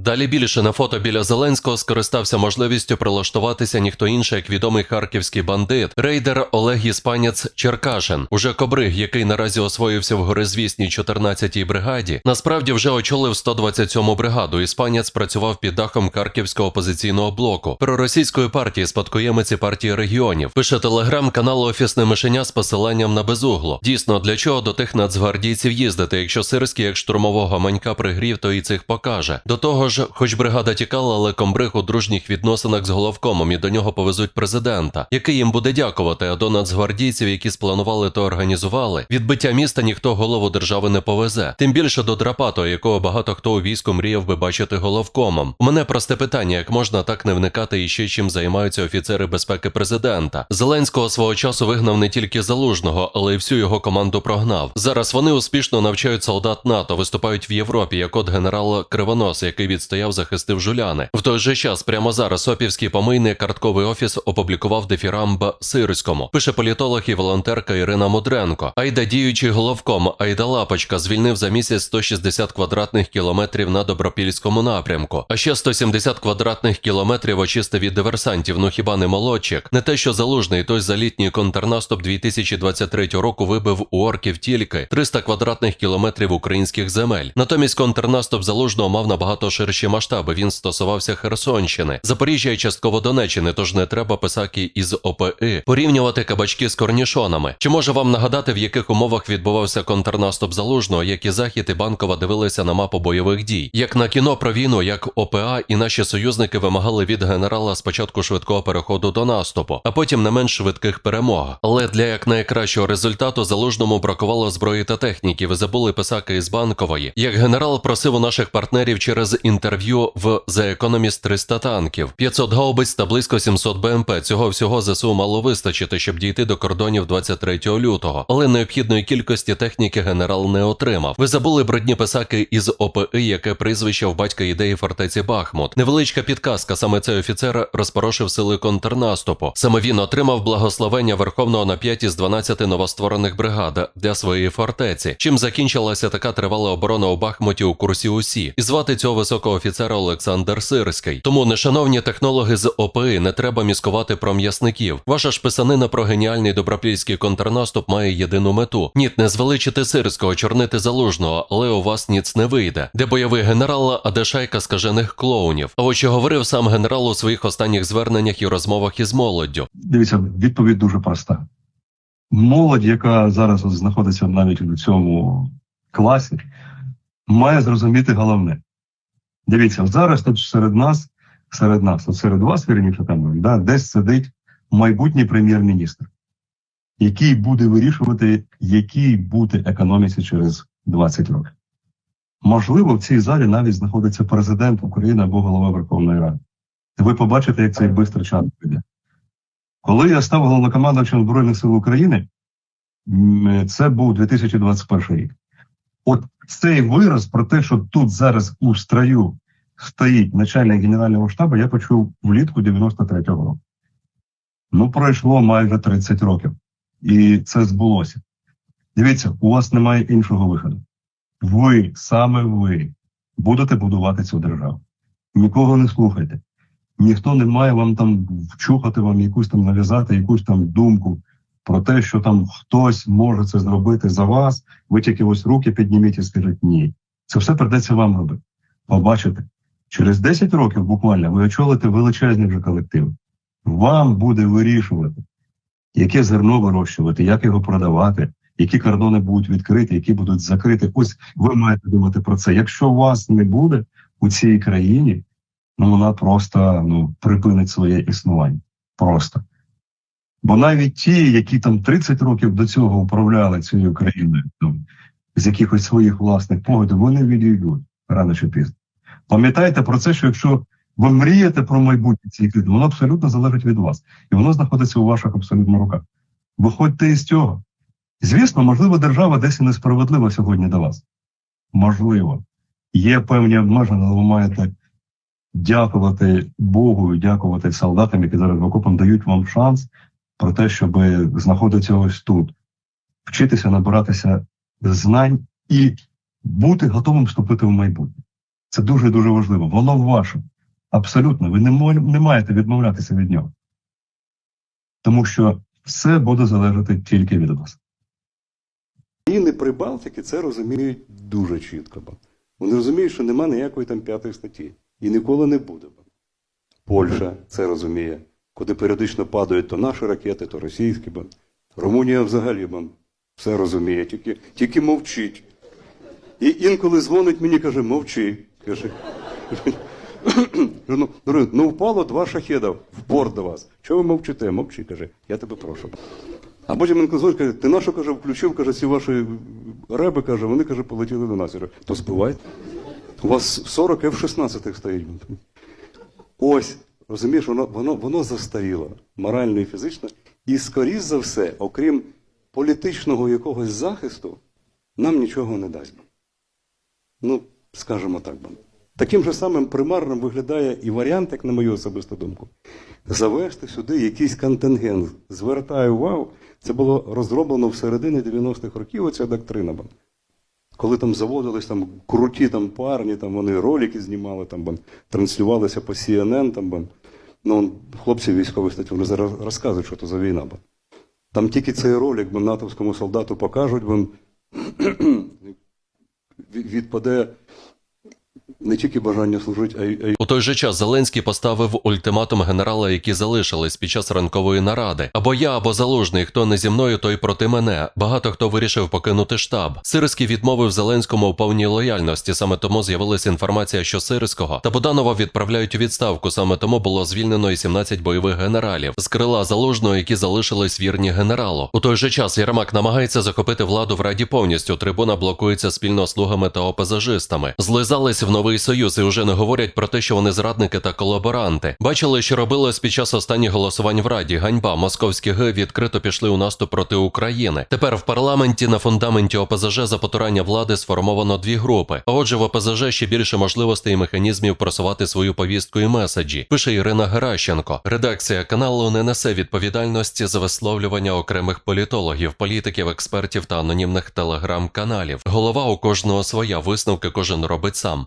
Далі більше на фото біля Зеленського скористався можливістю прилаштуватися ніхто інший, як відомий харківський бандит, рейдер Олег Іспанець Черкашин. Уже Кобриг, який наразі освоївся в горизвісній 14-й бригаді, насправді вже очолив 127-му бригаду. Іспанець працював під дахом Харківського опозиційного блоку проросійської партії, спадкоємиці партії регіонів. Пише телеграм-канал Офісне мишеня з посиланням на безугло. Дійсно, для чого до тих нацгвардійців їздити, якщо сирський як штурмового манька пригрів, то і цих покаже. До того ж, хоч бригада тікала, але комбриг у дружніх відносинах з головкомом і до нього повезуть президента, який їм буде дякувати. А до нацгвардійців, які спланували та організували, відбиття міста ніхто голову держави не повезе. Тим більше до Драпато, якого багато хто у війську мріяв би бачити головкомом. У мене просте питання: як можна так не вникати і ще чим займаються офіцери безпеки президента? Зеленського свого часу вигнав не тільки залужного, але й всю його команду прогнав. Зараз вони успішно навчають солдат НАТО, виступають в Європі, як от генерал Кривонос, який відстояв, захистив жуляни. В той же час, прямо зараз, Опівський помийний картковий офіс опублікував дефірамб Сирському. Пише політолог і волонтерка Ірина Мудренко. Айда діючий головком, Айда Лапочка звільнив за місяць 160 квадратних кілометрів на добропільському напрямку, а ще 170 квадратних кілометрів очистив від диверсантів. Ну хіба не молодчик? Не те, що залужний, той за літній контрнаступ 2023 року вибив у орків тільки 300 квадратних кілометрів українських земель. Натомість контрнаступ залужного мав набагато ширші масштаби. Він стосувався Херсонщини, Запоріжжя і частково Донеччини. Тож не треба писаки із ОПИ порівнювати кабачки з корнішонами. Чи може вам нагадати, в яких умовах відбувався контрнаступ залужного, як і захід і банкова дивилися на мапу бойових дій, як на кіно про війну, як ОПА і наші союзники вимагали від генерала спочатку швидкого переходу до наступу, а потім не менш швидких перемог. Але для якнайкращого результату залужному бракувало зброї та техніки. Ви забули писаки із банкової. Як генерал просив у наших партнерів через інтерв'ю в The Economist 300 танків, 500 гаубиць та близько 700 БМП. Цього всього ЗСУ мало вистачити, щоб дійти до кордонів 23 лютого. Але необхідної кількості техніки генерал не отримав. Ви забули брудні писаки із ОПИ, яке прізвище в батька ідеї фортеці Бахмут. Невеличка підказка. Саме цей офіцер розпорошив сили контрнаступу. Саме він отримав благословення Верховного на 5 із 12 новостворених бригад для своєї фортеці. Чим закінчилася така тривала оборона у Бахмуті у курсі УСІ. І звати цього високого офіцера Олександр Сирський. Тому, нешановні технологи з ОПИ, не треба міскувати про м'ясників. Ваша ж писанина про геніальний добропільський контрнаступ має єдину мету: ніт не звеличити Сирського, чорнити залужного, але у вас ніц не вийде. Де бойовий генерал, а де шайка скажених клоунів. А ось говорив сам генерал у своїх останніх зверненнях і розмовах із молоддю. Дивіться, відповідь дуже проста. Молодь, яка зараз знаходиться навіть у цьому класі, має зрозуміти головне. Дивіться, зараз тут серед нас, серед нас, от серед вас, вірніше там, да, десь сидить майбутній прем'єр-міністр, який буде вирішувати, якій бути економіці через 20 років. Можливо, в цій залі навіть знаходиться президент України або голова Верховної Ради. Ви побачите, як цей бистро час піде. Коли я став головнокомандувачем Збройних сил України, це був 2021 рік. От цей вираз про те, що тут зараз у строю стоїть начальник Генерального штабу, я почув влітку 93-го року. Ну, пройшло майже 30 років, і це збулося. Дивіться, у вас немає іншого виходу. Ви, саме ви, будете будувати цю державу. Нікого не слухайте. Ніхто не має вам там вчухати вам якусь там нав'язати, якусь там думку про те, що там хтось може це зробити за вас. Ви тільки ось руки підніміть і скажіть ні. Це все придеться вам робити. Побачите, через 10 років буквально ви очолите величезні вже колективи. Вам буде вирішувати, яке зерно вирощувати, як його продавати, які кордони будуть відкриті, які будуть закриті. Ось ви маєте думати про це. Якщо вас не буде у цій країні, ну вона просто ну припинить своє існування. Просто. Бо навіть ті, які там 30 років до цього управляли цією країною, там, з якихось своїх власних поглядів, вони відійдуть рано чи пізно. Пам'ятайте про це, що якщо ви мрієте про майбутнє цієї країни, воно абсолютно залежить від вас, і воно знаходиться у ваших абсолютно руках. Виходьте із цього. Звісно, можливо, держава десь і несправедлива сьогодні до вас. Можливо, є певні обмеження, але ви маєте дякувати Богу дякувати солдатам, які зараз в окопом дають вам шанс про те, щоб знаходитися ось тут, вчитися набиратися знань і бути готовим вступити в майбутнє. Це дуже дуже важливо. Воно ваше. Абсолютно. Ви не, не маєте відмовлятися від нього. Тому що все буде залежати тільки від вас. Країни Прибалтики це розуміють дуже чітко. Вони розуміють, що нема ніякої там п'ятої статті. І ніколи не буде. Польща це розуміє, куди періодично падають то наші ракети, то російські. Бо. Румунія взагалі бо, все розуміє, тільки, тільки мовчить. І інколи дзвонить мені, каже, мовчи. Каже, ну, ну, впало два шахеда в борт до вас. Чого ви мовчите? Мовчи, каже, я тебе прошу. А потім він дзвонить, каже, ти на що каже, включив, каже, ці ваші реби, каже, вони каже, полетіли до нас. Я кажу, то збивайте. У вас 40 F-16 стоїть. Ось, розумієш, воно, воно, воно застаріло морально і фізично. І, скоріш за все, окрім політичного якогось захисту, нам нічого не дасть. Ну, скажімо так. бо. Таким же самим примарним виглядає і варіант, як на мою особисту думку, завести сюди якийсь контингент. Звертаю увагу, це було розроблено в середині 90-х років, оця доктрина. Коли там заводились там круті там парні, там вони ролики знімали, там бан, транслювалися по CNN, там бан. Ну, хлопці військові статті, вони зараз розказують, що це за війна. Бан. Там тільки цей ролик бан, натовському солдату покажуть, бо, відпаде не тільки бажання служити, а й, У той же час Зеленський поставив ультиматум генерала, які залишились під час ранкової наради. Або я, або залужний, хто не зі мною, той проти мене. Багато хто вирішив покинути штаб. Сирський відмовив Зеленському у повній лояльності. Саме тому з'явилася інформація, що Сирського та Буданова відправляють у відставку. Саме тому було звільнено і 17 бойових генералів з крила залужного, які залишились вірні генералу. У той же час Єрмак намагається захопити владу в раді повністю. Трибуна блокується спільно слугами та опозажистами. Злизались в новий союз і вже не говорять про те, що вони зрадники та колаборанти. Бачили, що робилось під час останніх голосувань в Раді. Ганьба московські ги відкрито пішли у наступ проти України. Тепер в парламенті на фундаменті ОПЗЖ за потурання влади сформовано дві групи. А отже, в ОПЗЖ ще більше можливостей і механізмів просувати свою повістку і меседжі. Пише Ірина Геращенко. Редакція каналу не несе відповідальності за висловлювання окремих політологів, політиків, експертів та анонімних телеграм-каналів. Голова у кожного своя висновки кожен робить сам.